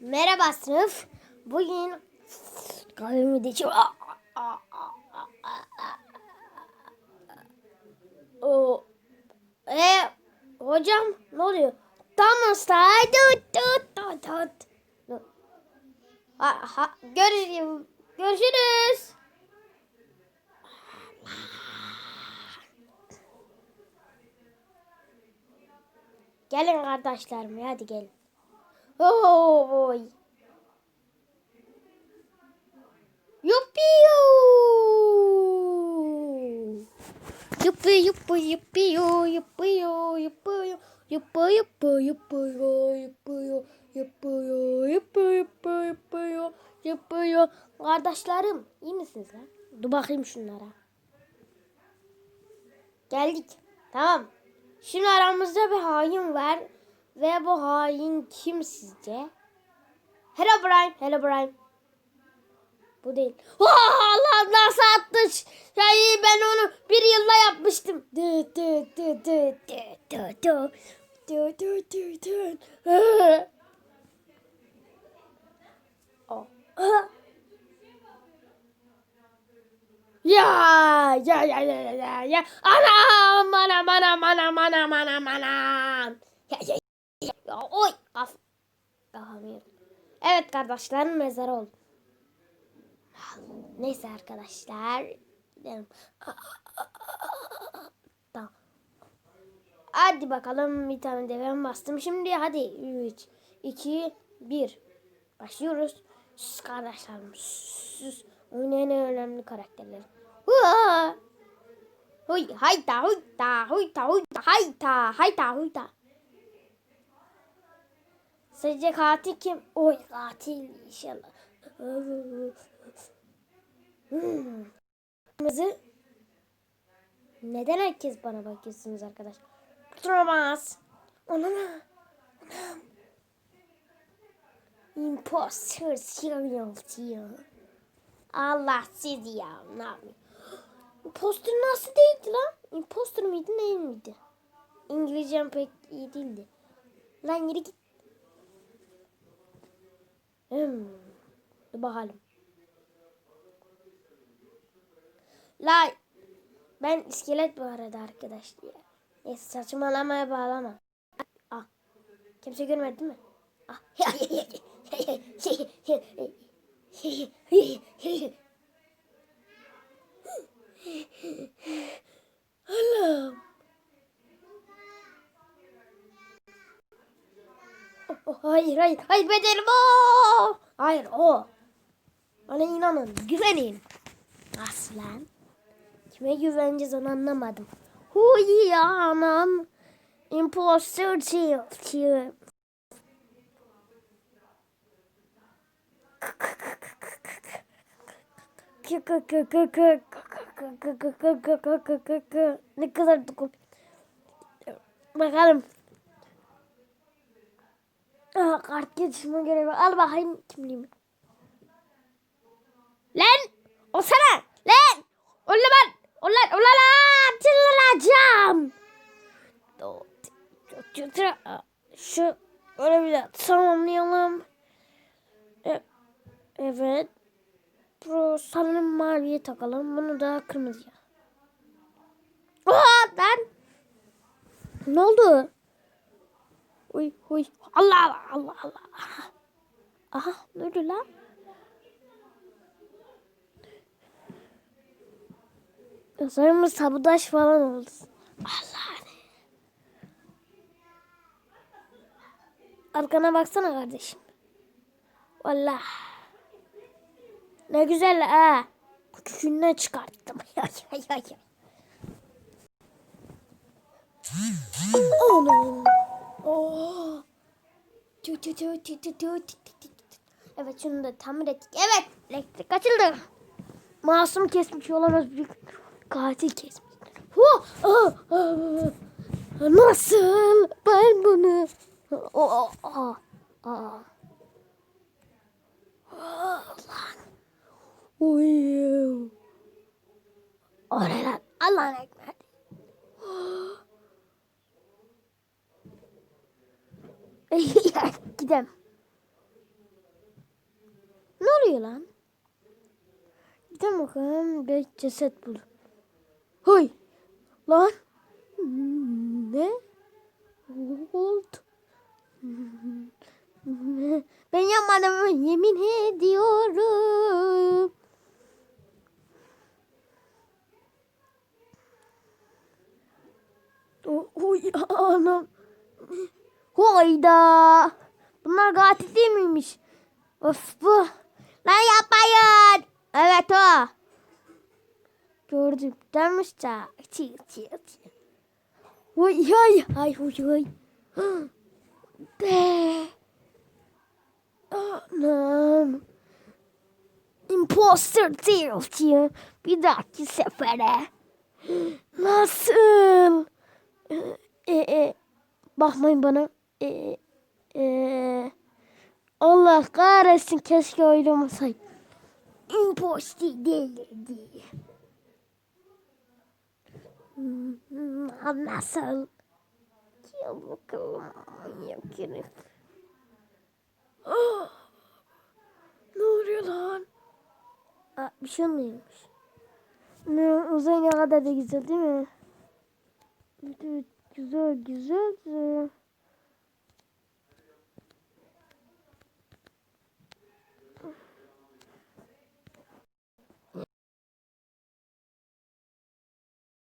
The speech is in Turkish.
Merhaba sınıf. Bugün kahvemi de. O, e, hocam ne oluyor? Tamam say. Tut tut tut tut. Ha, ha, görüşürüz. Görüşürüz. Gelin kardeşlerim hadi gelin. Oy. Yuppiyo. Yuppi yuppi yuppiyo yuppiyo yuppiyo yuppi yuppi yuppiyo yuppiyo yuppiyo yuppi yuppi yuppiyo yuppiyo Kardeşlerim iyi misiniz lan? Dur bakayım şunlara. Geldik. Tamam. Şimdi aramızda bir hain var. Ve bu hain kim sizce? Hello Brian. Hello Brian. Bu değil. Oh, Allah nasıl attı? İyi ben onu bir yılda yapmıştım. Dü dü dü dü dü dü dü. Dü dü dü dü. Ya ya ya ya ya ya. Anam anam anam anam anam anam anam. Ya ya oy kaf. Kafamı yedim. Evet kardeşlerin mezarı oldu. Neyse arkadaşlar. Gidelim. Tamam. Hadi bakalım bir tane de ben bastım. Şimdi hadi 3, 2, 1. Başlıyoruz. Sus kardeşlerim. Sus. Oynayan önemli karakterler. Hua! Huy hayta huyta huyta huyta hayta hayta huyta. Sizce katil kim? Oy katil inşallah. Hmm. Neden herkes bana bakıyorsunuz arkadaş? Duramaz. Ona ne? Imposter serial diyor. Allah sizi ya ne yapayım? Imposter nasıl değildi lan? Imposter mıydı değil miydi? İngilizcem pek iyi değildi. Lan yürü git. Hmm. Dur bakalım. La ben iskelet bu arada arkadaşlar. Neyse saçmalamaya bağlama. Ah. Kimse görmedi mi? Ah. Allah'ım. Oh, oh, hayır hayır hayır bedelim o. Hayır o. Bana inanın güvenin. Aslan. Kime güveneceğiz onu anlamadım. Huy ya anam. Imposter diyor. Ne kadar dokun. Bakalım. Aa, kart geçişime göre al bakayım kimliğimi. Lan! O sana! Lan! Ulan ben! Ulan ulan lan! Çılacağım! Şu bir tamamlayalım. E, evet. Pro sanırım maviye takalım. Bunu da kırmızıya. Aa, lan! Ne oldu? Uy uy. Allah Allah Allah. Aha ne oldu lan? Sanırım sabotaj falan oldu. Allah Arkana baksana kardeşim. Vallahi. Ne güzel ha. Küçüğünden çıkarttım. Ya ya ya ya. Oh. Oo. Evet şunu da tamir ettik. Evet elektrik açıldı. Masum kesmiş olamaz büyük katil kesmiş. Nasıl ben bunu? Aa, aa, aa. Lan. Oy. Oraya Allah'ın ekmeği. gidem. oluyor lan? Gidelim bakalım. Bir ceset bul. Hoy. Lan. Ne? Oldu. Ben yapmadım yemin ediyorum. O- Oy anam. Hoyda. Bunlar katil değil miymiş? Of bu. Lan yapmayın. Evet o. Gördüm. Demiş de. Çiğ çiğ çiğ. Oy ay ay oy oy. De. Anam. Imposter değil diye. Bir dahaki sefere. Nasıl? E, e, bakmayın bana. E, e, Allah kahretsin keşke oynamasaydım. Imposter değildi. Hmm, Nasıl? Manyak herif. Ah! Ne oluyor lan? Aa, bir şey olmuyormuş. Ne, uzay ne kadar da güzel değil mi? Güzel güzel. güzel.